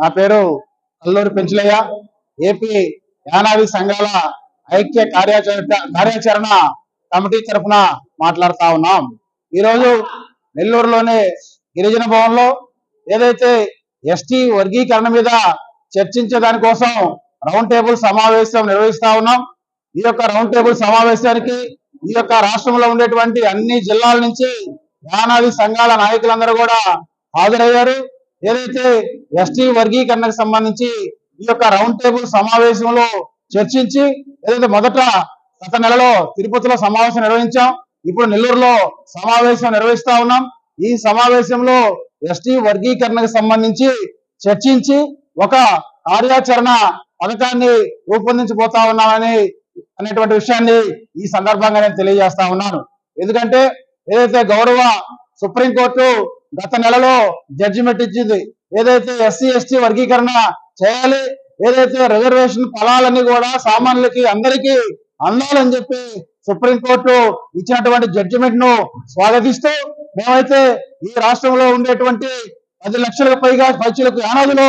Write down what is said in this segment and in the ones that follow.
నా పేరు అల్లూరి పెంచులయ్య. ఏపీ యానాది సంఘాల ఐక్య కార్యాచరణ కార్యాచరణ కమిటీ తరఫున మాట్లాడుతా ఉన్నాం. ఈరోజు నెల్లూరులోని గిరిజన భవన్లో ఏదైతే ఎస్టీ వర్గీకరణ మీద చర్చించే దానికోసం రౌండ్ టేబుల్ సమావేశం నిర్వహిస్తా ఉన్నాం. ఈ యొక్క రౌండ్ టేబుల్ సమావేశానికి ఈ యొక్క రాష్ట్రంలో ఉండేటువంటి అన్ని జిల్లాల నుంచి యానాది సంఘాల నాయకులందరూ కూడా హాజరయ్యారు. ఏదైతే ఎస్టీ వర్గీకరణకు సంబంధించి ఈ యొక్క రౌండ్ టేబుల్ సమావేశంలో చర్చించి ఏదైతే మొదట గత నెలలో తిరుపతిలో సమావేశం నిర్వహించాం ఇప్పుడు నెల్లూరులో సమావేశం నిర్వహిస్తా ఉన్నాం. ఈ సమావేశంలో ఎస్టీ వర్గీకరణకు సంబంధించి చర్చించి ఒక కార్యాచరణ పథకాన్ని రూపొందించబోతా ఉన్నామని అనేటువంటి విషయాన్ని ఈ సందర్భంగా నేను తెలియజేస్తా ఉన్నాను. ఎందుకంటే ఏదైతే గౌరవ సుప్రీంకోర్టు గత నెలలో జడ్జిమెంట్ ఇచ్చింది ఏదైతే ఎస్సీ ఎస్టీ వర్గీకరణ చేయాలి ఏదైతే రిజర్వేషన్ ఫలాలన్నీ కూడా సామాన్యులకి అందరికీ అందాలని చెప్పి సుప్రీంకోర్టు ఇచ్చినటువంటి జడ్జిమెంట్ను స్వాగతిస్తూ మేమైతే ఈ రాష్ట్రంలో ఉండేటువంటి పది లక్షలకు పైగా పైచులకు యానాదులు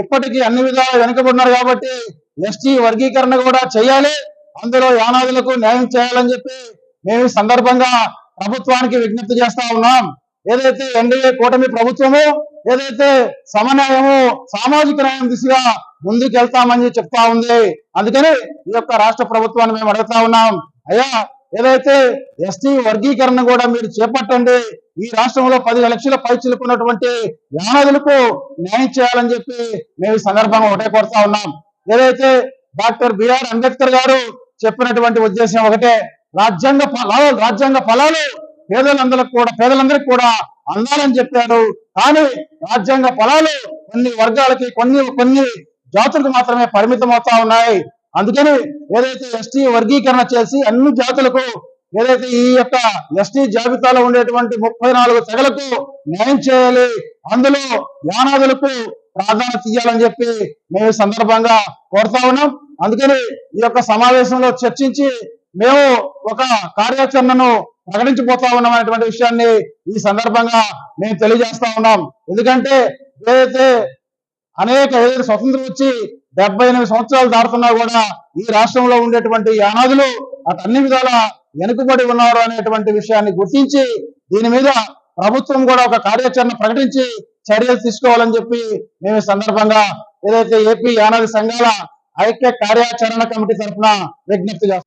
ఇప్పటికీ అన్ని విధాలు వెనుకబడినారు కాబట్టి ఎస్టీ వర్గీకరణ కూడా చేయాలి అందులో యానాదులకు న్యాయం చేయాలని చెప్పి మేము సందర్భంగా ప్రభుత్వానికి విజ్ఞప్తి చేస్తా ఉన్నాం. ఏదైతే ఎన్డీఏ కూటమి ప్రభుత్వము ఏదైతే సమన్వయము సామాజిక న్యాయం దిశగా ముందుకెళ్తామని చెప్తా ఉంది. అందుకని ఈ యొక్క రాష్ట్ర ప్రభుత్వాన్ని మేము అడుగుతా ఉన్నాం. అయ్యా ఏదైతే ఎస్టీ వర్గీకరణ కూడా మీరు చేపట్టండి ఈ రాష్ట్రంలో పది లక్షల పైచిలుకున్నటువంటి యానదులకు న్యాయం చేయాలని చెప్పి మేము ఈ సందర్భంగా ఒకటే కోరుతా ఉన్నాం. ఏదైతే డాక్టర్ బిఆర్ అంబేద్కర్ గారు చెప్పినటువంటి ఉద్దేశం ఒకటే రాజ్యాంగ ఫలాలు రాజ్యాంగ ఫలాలు పేదలందరికి కూడా పేదలందరికీ కూడా అందాలని చెప్పాడు. కానీ రాజ్యాంగ ఫలాలు కొన్ని వర్గాలకి కొన్ని కొన్ని జాతులకు మాత్రమే పరిమితం అవుతా ఉన్నాయి. అందుకని ఏదైతే ఎస్టీ వర్గీకరణ చేసి అన్ని జాతులకు ఏదైతే ఈ యొక్క ఎస్టీ జాబితాలో ఉండేటువంటి ముప్పై నాలుగు తెగలకు న్యాయం చేయాలి అందులో యానాదులకు ప్రాధాన్యత ఇవ్వాలని చెప్పి మేము సందర్భంగా కోరుతా ఉన్నాం. అందుకని ఈ యొక్క సమావేశంలో చర్చించి మేము ఒక కార్యాచరణను ప్రకటించబోతా ఉన్నామనేటువంటి విషయాన్ని ఈ సందర్భంగా మేము తెలియజేస్తా ఉన్నాం. ఎందుకంటే ఏదైతే అనేక ఏదైతే స్వతంత్రం వచ్చి డెబ్బై ఎనిమిది సంవత్సరాలు దాటుతున్నా కూడా ఈ రాష్ట్రంలో ఉండేటువంటి యానాదులు అటు అన్ని విధాల వెనుకబడి ఉన్నారు అనేటువంటి విషయాన్ని గుర్తించి దీని మీద ప్రభుత్వం కూడా ఒక కార్యాచరణ ప్రకటించి చర్యలు తీసుకోవాలని చెప్పి మేము సందర్భంగా ఏదైతే ఏపీ యానాది సంఘాల ఐక్య కార్యాచరణ కమిటీ తరఫున విజ్ఞప్తి చేస్తాం